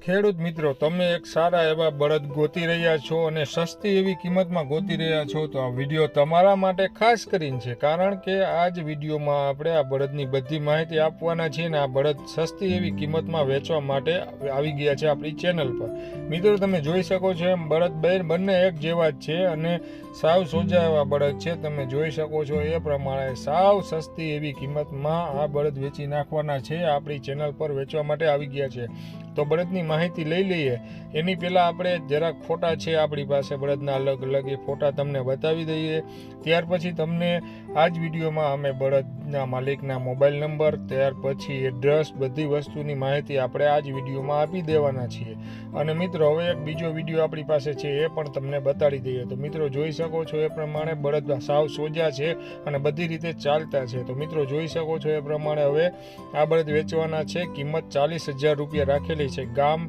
ખેડૂત મિત્રો, તમે એક સારા એવા બળદ ગોતી રહ્યા છો અને સસ્તી એવી કિંમતમાં ગોતી રહ્યા છો, તો આ વીડિયો તમારા માટે ખાસ કરીને છે. કારણ કે આ જ વિડીયોમાં આપણે આ બળદની બધી માહિતી આપવાના છીએ અને આ બળદ સસ્તી એવી કિંમતમાં વેચવા માટે આવી ગયા છે આપણી ચેનલ પર. મિત્રો, તમે જોઈ શકો છો એમ, બળદ બહેર બંને એક જેવા જ છે અને સાવ સોજા એવા બળદ છે. તમે જોઈ શકો છો એ પ્રમાણે સાવ સસ્તી એવી કિંમતમાં આ બળદ વેચી નાખવાના છે, આપણી ચેનલ પર વેચવા માટે આવી ગયા છે. તો બળદની માહિતી લઈ લઈએ. એની પહેલાં આપણે જરાક ફોટા છે આપણી પાસે બળદના અલગ અલગ, એ ફોટા તમને બતાવી દઈએ. ત્યાર પછી તમને આ જ વિડીયોમાં અમે બળદના માલિકના મોબાઈલ નંબર, ત્યાર પછી એડ્રેસ, બધી વસ્તુની માહિતી આપણે આ જ વિડીયોમાં આપી દેવાના છીએ. અને મિત્રો, હવે એક બીજો વીડિયો આપણી પાસે છે, એ પણ તમને બતાડી દઈએ. તો મિત્રો, જોઈ શકો છો એ પ્રમાણે બળદ સાવ સોજા છે અને બધી રીતે ચાલતા છે. તો મિત્રો, જોઈ શકો છો એ પ્રમાણે હવે આ બળદ વેચવાના છે. કિંમત ચાલીસ હજાર રૂપિયા રાખેલી છે ગામ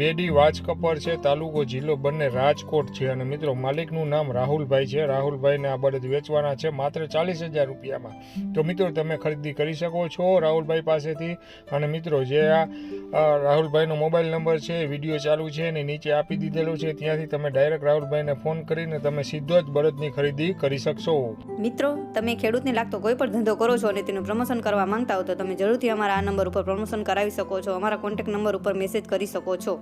બેડી વાજકપર છે, તાલુકો જિલ્લો બંને રાજકોટ છે અને મિત્રો માલિકનું નામ રાહુલભાઈ છે. રાહુલભાઈને આ બળદ વેચવાના છે માત્ર ચાલીસ હજાર રૂપિયામાં. તો મિત્રો તમે ખરીદી કરી શકો છો રાહુલભાઈ પાસેથી. અને મિત્રો જે આ રાહુલભાઈનો મોબાઈલ નંબર છે વીડિયો ચાલુ છે અને નીચે આપી દીધેલો છે. ત્યાંથી તમે ડાયરેક્ટ રાહુલભાઈને ફોન કરીને તમે સીધો જ બળદની ખરીદી કરી શકશો. મિત્રો, તમે ખેડૂતને લાગતો કોઈ પણ ધંધો કરો છો અને તેનું પ્રમોશન કરવા માંગતા હો તો તમે જરૂરથી અમારા આ નંબર ઉપર પ્રમોશન કરાવી શકો છો. અમારા કોન્ટેક્ટ નંબર ઉપર મેસેજ કરી શકો છો.